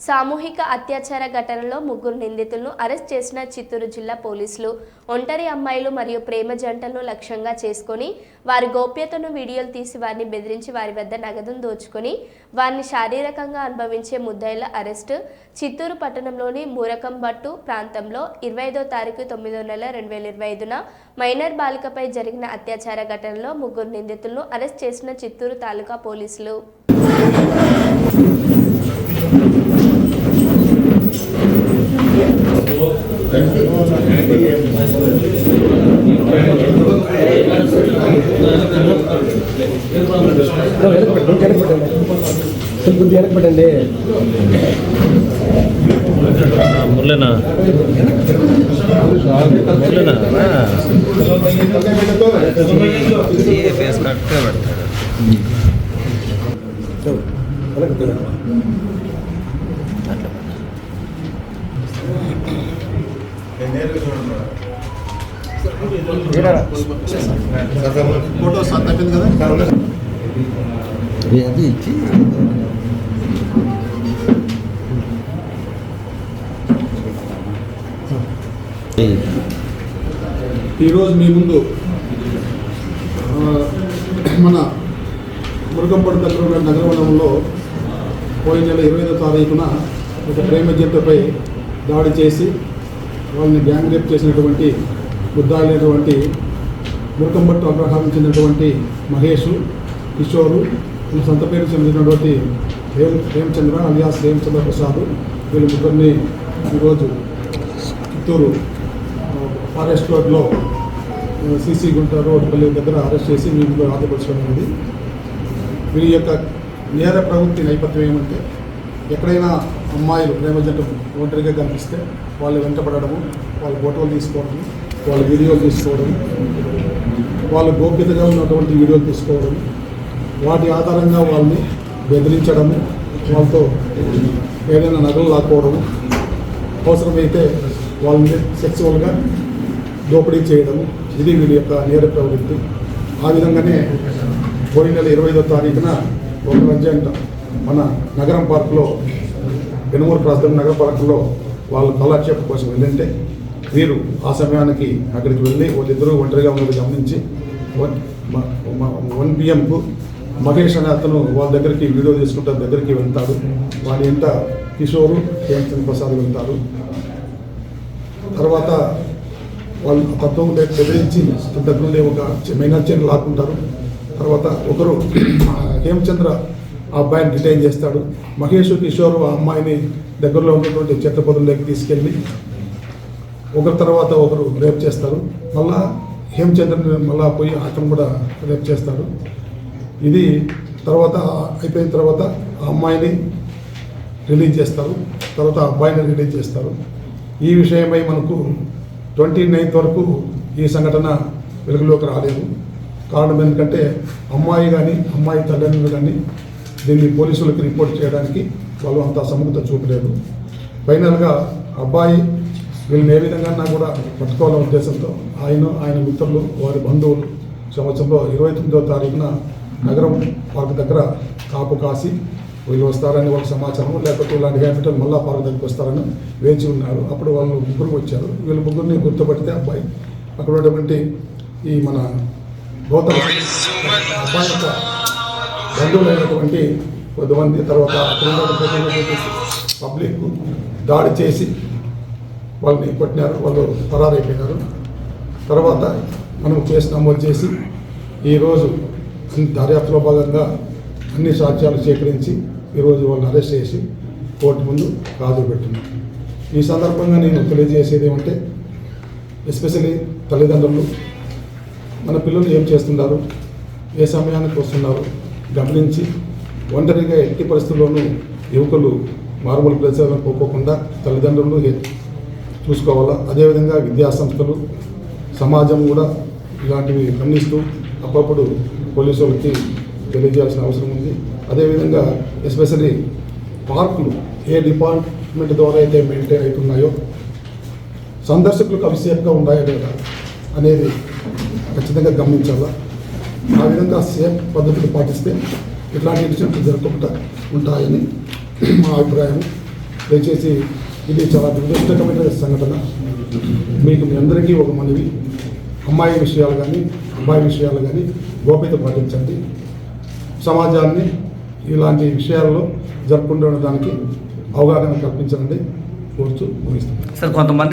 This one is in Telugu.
సామూహిక అత్యాచార ఘటనలో ముగ్గురు నిందితులను అరెస్ట్ చేసిన చిత్తూరు జిల్లా పోలీసులు ఒంటరి అమ్మాయిలు మరియు ప్రేమ జంటలను లక్ష్యంగా చేసుకొని వారి గోప్యతను వీడియోలు తీసి వారిని బెదిరించి వారి వద్ద నగదును దోచుకొని వారిని శారీరకంగా అనుభవించే ముద్దాయిల అరెస్టు చిత్తూరు పట్టణంలోని మూరకంబట్టు ప్రాంతంలో ఇరవై ఐదో తారీఖు తొమ్మిదో నెల రెండు వేల ఇరవై ఐదున మైనర్ బాలికపై జరిగిన అత్యాచార ఘటనలో ముగ్గురు నిందితులను అరెస్ట్ చేసిన చిత్తూరు తాలూకా పోలీసులు. వెనక పెట్టండి వెనక పెట్టండి కొంచెం వెనక పెట్టండి. మురళినా? ఫేస్ కరెక్ట్గా పెడతాడు ఫోటో సార్ తప్పింది కదా. అది ఇచ్చి ఈరోజు మీ ముందు మన మురుగంపడి దగ్గర ఉన్న నగరవనంలో పోయిన నెల ఇరవై ఐదో తారీఖున ఒక ప్రేమ జంటపై దాడి చేసి వాళ్ళని గ్యాంగ్ రేప్ చేసినటువంటి ముద్దాయినటువంటి మురుకంపట్టు అగ్రహారం చెందినటువంటి మహేష్ కిషోరు వీళ్ళ సొంత పేరు చెందినటువంటి హేమ్ హేమచంద్ర అలియాస్ హేమచంద్ర ప్రసాద్. వీళ్ళ ముగ్గురిని ఈరోజు చిత్తూరు ఫారెస్ట్ రోడ్లో సీసీ గుంట రోడ్ పల్లి దగ్గర అరెస్ట్ చేసి వీళ్ళు ఆధారపరచడం అనేది. వీరి యొక్క నేర ప్రవృత్తి నేపథ్యం ఏమంటే ఎక్కడైనా అమ్మాయిలు ప్రేమ జంట ఒంటరిగా కనిపిస్తే వాళ్ళు వెంటపడము వాళ్ళ ఫోటోలు తీసుకోవడం వాళ్ళ వీడియోలు తీసుకోవడం వాళ్ళు గోప్యతగా ఉన్నటువంటి వీడియోలు తీసుకోవడం వాటి ఆధారంగా వాళ్ళని బెదిరించడము వాళ్ళతో ఏదైనా నగలు లాక్కోవడము అవసరమైతే వాళ్ళని సెక్సువల్గా దోపిడీ చేయడము ఇది వీడి యొక్క నేర ప్రవృత్తి. ఆ విధంగానే పోయిన నెల ఇరవై ఐదో తారీఖున ఒక మధ్యాహ్నం మన నగరం పార్కులో పెనుమూరు ప్రాంతం నగర పార్కులో వాళ్ళు కళాక్షేపం కోసం వెళ్ళింటే వీరు ఆ సమయానికి అక్కడికి వెళ్ళి వాళ్ళిద్దరూ ఒంటరిగా ఉన్నది గమనించి వన్ వన్ పిఎంకు మహేష్ అనే అతను వాళ్ళ దగ్గరికి వీడియో తీసుకుంటే దగ్గరికి వెళ్తాడు. వాడి ఇంట కిషోరు హేమచంద్ర ప్రసాద్ వెళ్తారు. తర్వాత వాళ్ళు తత్వం బెదిరించి దగ్గర నుండి ఒక మైనర్ చైన్ లాక్కుంటారు. తర్వాత ఒకరు హేమచంద్ర ఆ అబ్బాయిని డిటైన్ చేస్తాడు. మహేష్ కిషోర్ ఆ అమ్మాయిని దగ్గరలో ఉన్నటువంటి చెత్త తీసుకెళ్ళి ఒకరి తర్వాత ఒకరు రేప్ చేస్తారు. మళ్ళా హేమచంద్రని మళ్ళా పోయి అతను కూడా రేప్ చేస్తాడు. ఇది తర్వాత అయిపోయిన తర్వాత ఆ అమ్మాయిని రిలీజ్ చేస్తారు. తర్వాత ఆ అబ్బాయిని రిలీజ్ చేస్తారు. ఈ విషయమై మనకు ట్వంటీ నైన్త్ వరకు ఈ సంఘటన వెలుగులోకి రాలేదు. కారణం ఎందుకంటే అమ్మాయి కానీ అమ్మాయి తల్లిదండ్రులు కానీ దీన్ని పోలీసులకు రిపోర్ట్ చేయడానికి వాళ్ళు అంత సముఖత చూపలేదు. ఫైనల్గా అబ్బాయి వీళ్ళని ఏ విధంగా కూడా పట్టుకోవాలనే ఉద్దేశంతో ఆయన ఆయన మిత్రులు వారి బంధువులు సంవత్సరంలో ఇరవై తొమ్మిదో తారీఖున నగరం పార్క్ దగ్గర కాపు కాసి వీళ్ళు వస్తారని వాళ్ళ సమాచారం లేకపోతే ఇలాంటి క్యాపిటల్ మళ్ళా పార్క్ దగ్గరికి వస్తారని వేచి ఉన్నారు. అప్పుడు వాళ్ళు ముగ్గురు వచ్చారు. వీళ్ళు ముగ్గురిని గుర్తుపడితే అబ్బాయి. అక్కడ ఉన్నటువంటి ఈ మన గౌతమ్ అబ్బాయి యొక్క బంధువులైనటువంటి కొద్దిమంది తర్వాత పబ్లిక్ దాడి చేసి వాళ్ళని కొట్టినారు. వాళ్ళు పరారైపోయినారు. తర్వాత మనం కేసు నమోదు చేసి ఈరోజు దర్యాప్తులో భాగంగా అన్ని సాక్ష్యాలు సేకరించి ఈరోజు వాళ్ళని అరెస్ట్ చేసి కోర్టు ముందు హాజరు పెట్టున్నాం ఈ సందర్భంగా నేను తెలియజేసేది ఏమంటే ఎస్పెషలీ తల్లిదండ్రులు మన పిల్లలు ఏం చేస్తున్నారు ఏ సమయానికి వస్తున్నారు గమనించి ఒంటరిగా ఎట్టి పరిస్థితుల్లోనూ యువకులు మారుమూల ప్రదేశాలను పోకోకుండా తల్లిదండ్రులు ఏ- చూసుకోవాలా? అదేవిధంగా విద్యాసంస్థలు సమాజం కూడా ఇలాంటివి గమనిస్తూ అప్పుడప్పుడు పోలీసు వాళ్ళకి తెలియజేయాల్సిన అవసరం ఉంది. అదేవిధంగా ఎస్పెషలీ పార్కులు ఏ డిపార్ట్మెంట్ ద్వారా అయితే మెయింటైన్ అవుతున్నాయో సందర్శకులకు అవి సేఫ్గా ఉన్నాయో లేదా అనేది ఖచ్చితంగా గమనించాలా? ఆ విధంగా సేఫ్ పద్ధతులు పాటిస్తే ఇట్లాంటి ఇన్సిడెంట్లు జరగకుండా ఉంటాయని మా అభిప్రాయం. దయచేసి ఇది చాలా దురదృష్టకమైన సంఘటన. మీకు మీ అందరికీ ఒక మనవి. అమ్మాయి విషయాలు కానీ అబ్బాయి విషయాలు కానీ గోప్యత పాటించండి. సమాజాన్ని ఇలాంటి విషయాల్లో జరుపుకుంటున్న దానికి అవగాహన కల్పించండి కోరుతూ ముగిస్తున్నాను. సార్ కొంతమంది